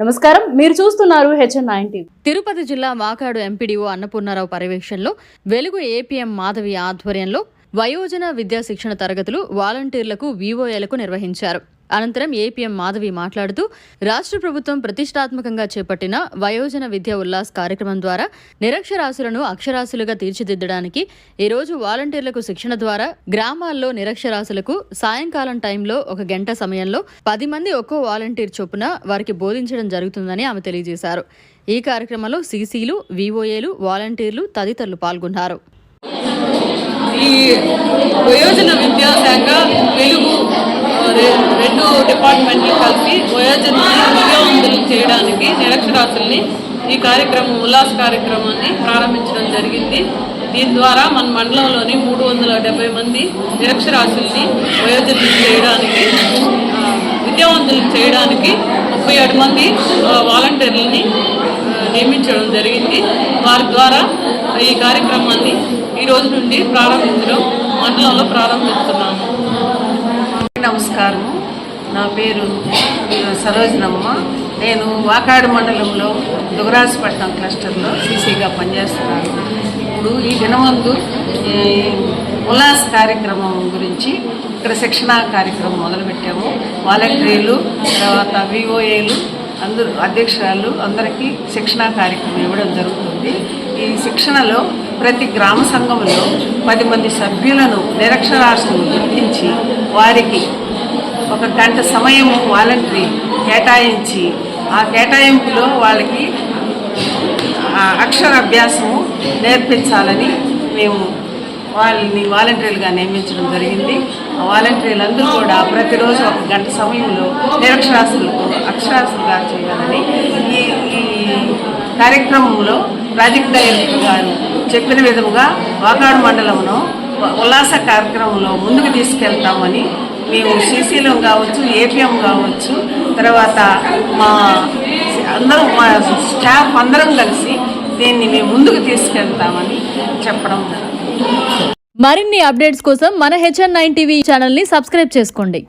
నమస్కారం. మీరు చూస్తున్నారు హెచ్ఎన్ నైన్ తిరుపతి జిల్లా వాకాడు ఎంపీడీఓ అన్నపూర్ణారావు పర్యవేక్షణలో వెలుగు ఏపీఎం మాధవి ఆధ్వర్యంలో వయోజన విద్యా శిక్షణ తరగతులు వాలంటీర్లకు వీఓఏలకు నిర్వహించారు. అనంతరం ఏపీఎం మాధవి మాట్లాడుతూ రాష్ట్ర ప్రభుత్వం ప్రతిష్టాత్మకంగా చేపట్టిన వయోజన విద్యా ఉల్లాస్ కార్యక్రమం ద్వారా నిరక్షరాస్యులను అక్షరాస్యులుగా తీర్చిదిద్దడానికి ఈరోజు వాలంటీర్లకు శిక్షణ ద్వారా గ్రామాల్లో నిరక్షరాశులకు సాయంకాలం టైంలో ఒక గంట సమయంలో పది మంది ఒక్కో వాలంటీర్ చొప్పున వారికి బోధించడం జరుగుతుందని ఆమె తెలియజేశారు. ఈ కార్యక్రమంలో సీసీలు వీఓఏలు వాలంటీర్లు తదితరులు పాల్గొన్నారు. ఈ వయోజన విద్యాశాఖ రెండు డిపార్ట్మెంట్లు కలిసి వయోజనుల్ని విద్యావంతులు చేయడానికి నిరక్షరాస్తుల్ని ఈ కార్యక్రమం ఉల్లాస్ కార్యక్రమాన్ని ప్రారంభించడం జరిగింది. దీని ద్వారా మన మండలంలోని మూడు వందల డెబ్బై మంది నిరక్షరాస్తుల్ని వయోజనులు చేయడానికి విద్యావంతులు చేయడానికి ముప్పై ఏడు మంది వాలంటీర్లని నియమించడం జరిగింది. వారి ద్వారా ఈ కార్యక్రమాన్ని ఈ రోజు నుండి ప్రారంభించడం మండలంలో ప్రారంభిస్తున్నాము. నమస్కారము. నా పేరు సరోజనమ్మ. నేను వాకాడు మండలంలో దుగరాజపట్నం క్లస్టర్లో సీసీగా పనిచేస్తున్నాను. ఇప్పుడు ఈ దినమందు ఈ ఉల్లాస్ కార్యక్రమం గురించి ఇక్కడ శిక్షణ కార్యక్రమం మొదలుపెట్టాము. వాలంటీర్లు తర్వాత విఓఏలు అందరూ అధ్యక్షురాలు అందరికీ శిక్షణా కార్యక్రమం ఇవ్వడం జరుగుతుంది. ఈ శిక్షణలో ప్రతి గ్రామ సంఘంలో పది మంది సభ్యులను నిరక్షరాస్యులను గుర్తించి వారికి ఒక గంట సమయం వాలంటరీ కేటాయించి ఆ కేటాయింపులో వాళ్ళకి అక్షరాభ్యాసము నేర్పించాలని మేము వాళ్ళని వాలంటీర్లుగా నియమించడం జరిగింది. ఆ వాలంటీర్లు అందరూ కూడా ప్రతిరోజు ఒక గంట సమయంలో నిరక్షరాస్యులకు అక్షరాస్యులుగా చేయాలని ఈ ఈ కార్యక్రమంలో ప్రాజెక్ట్ డైరెక్టర్ గారు చెప్పిన విధముగా వాకాడు మండలంలో ఉల్లాస కార్యక్రమంలో ముందుకు తీసుకెళ్తామని మేము సీసీలో కావచ్చు ఏపీఎం కావచ్చు తర్వాత మా అందరం మా స్టాఫ్ అందరం కలిసి దీన్ని మేము ముందుకు తీసుకెళ్తామని చెప్పడం మరిన్ని అప్డేట్స్ కోసం మన హెచ్ఎన్ నైన్ టీవీ ఛానల్ని సబ్స్క్రైబ్ చేసుకోండి.